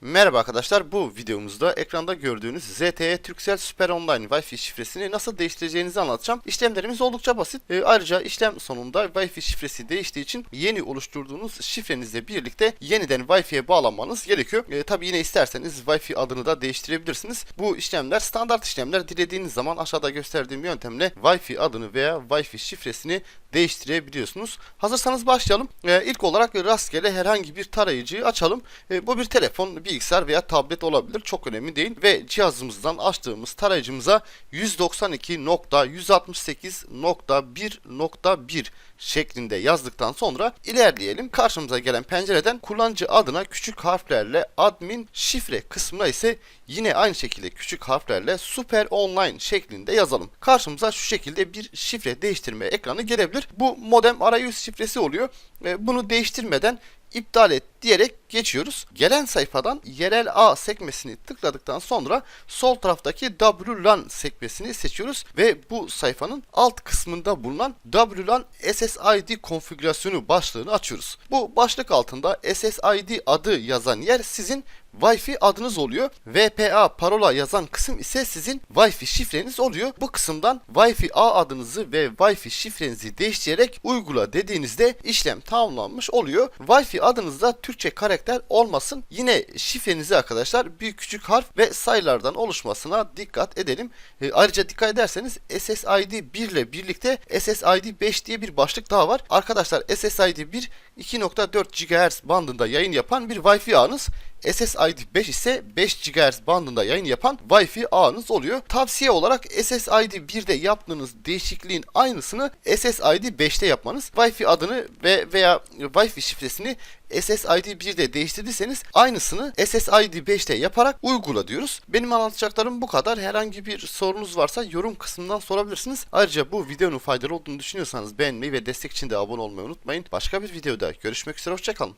Merhaba arkadaşlar bu videomuzda ekranda gördüğünüz ZTE Turkcell Super Online Wi-Fi şifresini nasıl değiştireceğinizi anlatacağım. İşlemlerimiz oldukça basit. E, ayrıca işlem sonunda Wi-Fi şifresi değiştiği için yeni oluşturduğunuz şifrenizle birlikte yeniden Wi-Fi'ye bağlanmanız gerekiyor. E, Tabi yine isterseniz Wi-Fi adını da değiştirebilirsiniz. Bu işlemler standart işlemler. Dilediğiniz zaman aşağıda gösterdiğim yöntemle Wi-Fi adını veya Wi-Fi şifresini değiştirebiliyorsunuz. Hazırsanız başlayalım. E, ilk olarak rastgele herhangi bir tarayıcıyı açalım. E, bu bir telefon, bilgisayar veya tablet olabilir. Çok önemli değil. Ve cihazımızdan açtığımız tarayıcımıza 192.168.1.1 şeklinde yazdıktan sonra ilerleyelim. Karşımıza gelen pencereden kullanıcı adına küçük harflerle admin şifre kısmına ise yine aynı şekilde küçük harflerle super online şeklinde yazalım. Karşımıza şu şekilde bir şifre değiştirme ekranı gelebilir. Bu modem arayüz şifresi oluyor. E, Bunu değiştirmeden iptal et diyerek geçiyoruz. Gelen sayfadan yerel A sekmesini tıkladıktan sonra sol taraftaki WLAN sekmesini seçiyoruz ve bu sayfanın alt kısmında bulunan WLAN SSID konfigürasyonu başlığını açıyoruz. Bu başlık altında SSID adı yazan yer sizin Wi-Fi adınız oluyor. VPA parola yazan kısım ise sizin Wi-Fi şifreniz oluyor. Bu kısımdan Wi-Fi A adınızı ve Wi-Fi şifrenizi değiştirerek uygula dediğinizde işlem tamamlanmış oluyor. Wi-Fi adınızda Türkçe karakter olmasın. Yine şifrenizi arkadaşlar büyük küçük harf ve sayılardan oluşmasına dikkat edelim. E, ayrıca dikkat ederseniz SSID 1 ile birlikte SSID 5 diye bir başlık daha var. Arkadaşlar SSID 1 2.4 GHz bandında yayın yapan bir Wi-Fi ağınız. SSID 5 ise 5 GHz bandında yayın yapan Wi-Fi ağınız oluyor. Tavsiye olarak SSID 1'de yaptığınız değişikliğin aynısını SSID 5'te yapmanız. Wi-Fi adını ve veya Wi-Fi şifresini SSID 1'de değiştirdiyseniz aynısını SSID 5'te yaparak uygula diyoruz. Benim anlatacaklarım bu kadar. Herhangi bir sorunuz varsa yorum kısmından sorabilirsiniz. Ayrıca bu videonun faydalı olduğunu düşünüyorsanız beğenmeyi ve destek için de abone olmayı unutmayın. Başka bir videoda görüşmek üzere. Hoşçakalın.